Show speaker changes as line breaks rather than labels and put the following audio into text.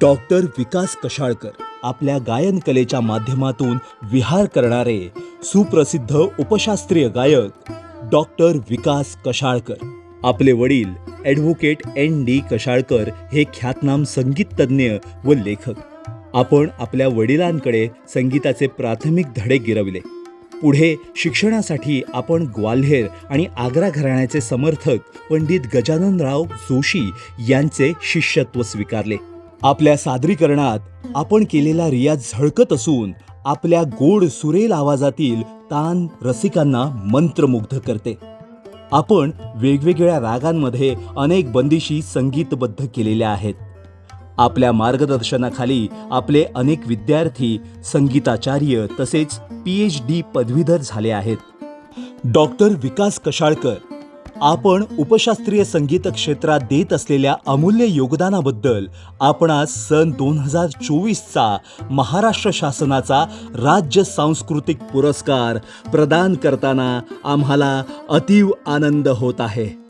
Doctor विकास कशाळकर आपल्या गायन कलेच्या माध्यमातून विहार करणारे सुप्रसिद्ध उपशास्त्रीय गायक डॉक्टर विकास कशाळकर. आपले वडील ॲडव्होकेट एन डी कशाळकर हे ख्यातनाम संगीत तज्ज्ञ व लेखक. आपण आपल्या वडिलांकडे संगीताचे प्राथमिक धडे गिरवले. पुढे शिक्षणासाठी आपण ग्वाल्हेर आणि आग्रा घराण्याचे समर्थक पंडित गजाननराव जोशी यांचे शिष्यत्व स्वीकारले. आपल्या सादरीकरणात आपण केलेला रियाज झळकत असून आपल्या गोड सुरेल आवाजातील तान रसिकांना मंत्रमुग्ध करते. आपण वेगवेगळ्या रागांमध्ये अनेक बंदिशी संगीतबद्ध केलेल्या आहेत. आपल्या मार्गदर्शनाखाली आपले अनेक विद्यार्थी संगीताचार्य तसेच पी एच डी पदवीधर झाले आहेत. डॉक्टर विकास कशाळकर आपण उपशास्त्रीय संगीत क्षेत्रात देत असलेल्या अमूल्य योगदानाबद्दल आपणास सन दोन हजार चोवीसचा महाराष्ट्र शासनाचा राज्य सांस्कृतिक पुरस्कार प्रदान करताना आम्हाला अतीव आनंद होत आहे.